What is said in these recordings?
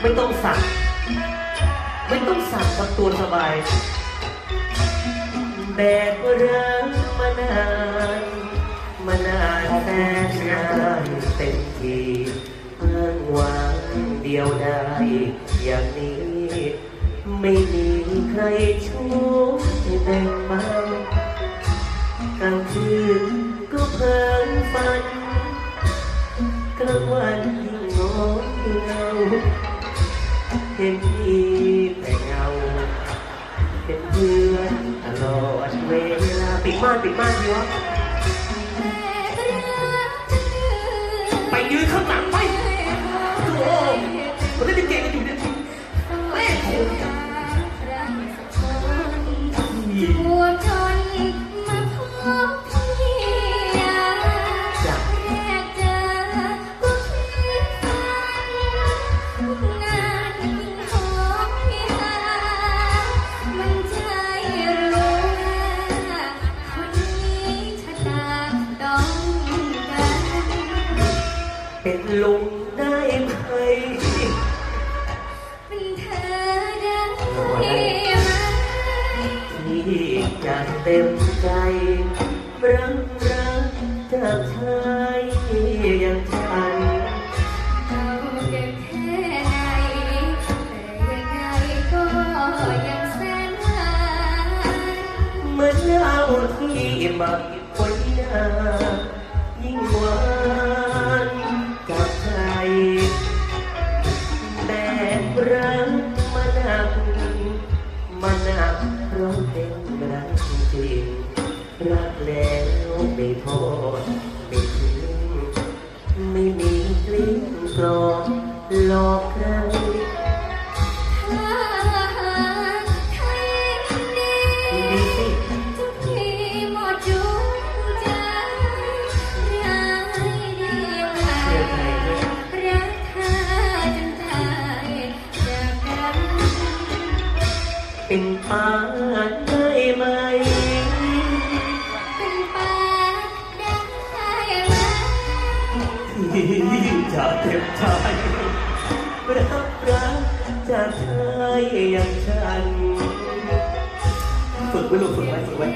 ไม่ต้องสั่งไม่ต้องสั่งกับตัวสบาย แบกรักมานานมานานแสนนานเต็มทีเมื่อหวางเดียวได้อย่างนี้ ไม่มีใครช่วยแบ่งเบากลางคืนก็เพิ่งฝันกลางวันยิ่งงงเงา เห็นพี่แต่เงา เป็นเพื่อนตลอดเวลาปิดม่านปิดม่านดีวะ เป็นลุงได้ไหม เป็นเธอได้ไหม ที่จะเต็มใจ รักรักจากชายอย่างฉัน เราเก่งแค่ไหนแต่ยังไงก็ยังแสนหานเหมือนเราที่มาคนหน้ายิ่งหวา ร้องเพราเป็นรักจริงรักแล้วไม่โทษไม่ทิ้งไม่มีกลิ้งกลอกหลอกใคร เป็นป้าได้ไหม เป็นปากได้ไหมจะเจ็บใจรักรักจากชายอย่างฉัน ฝึกไว้ลูกฝึกไว้ฝึกไว้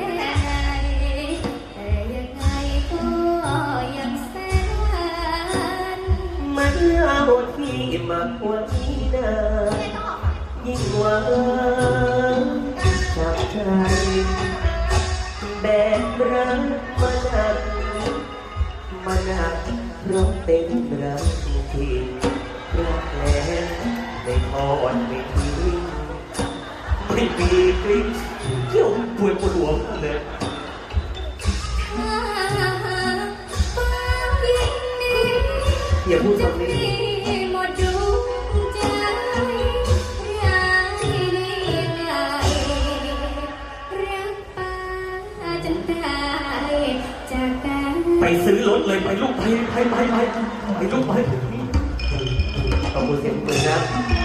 แต่ยังไงก็ยังแสนหวานมันเอาที่มากกว่านี้นะยิ่งหวานจา ใจแบกรักมาหนักมาหนักเพราะเป็นรักจริงรักแล้วไม่ทอดไม่ทิ้งไม่มีกลิ่นเกี่ยวป่วดปวดหัวมากเลยอย่าพูดคำนี้ หมด ไปซื้อรถเลยไปลูกไปไปไปไปไปลูกไปขอบคุณเสียงปืนนะ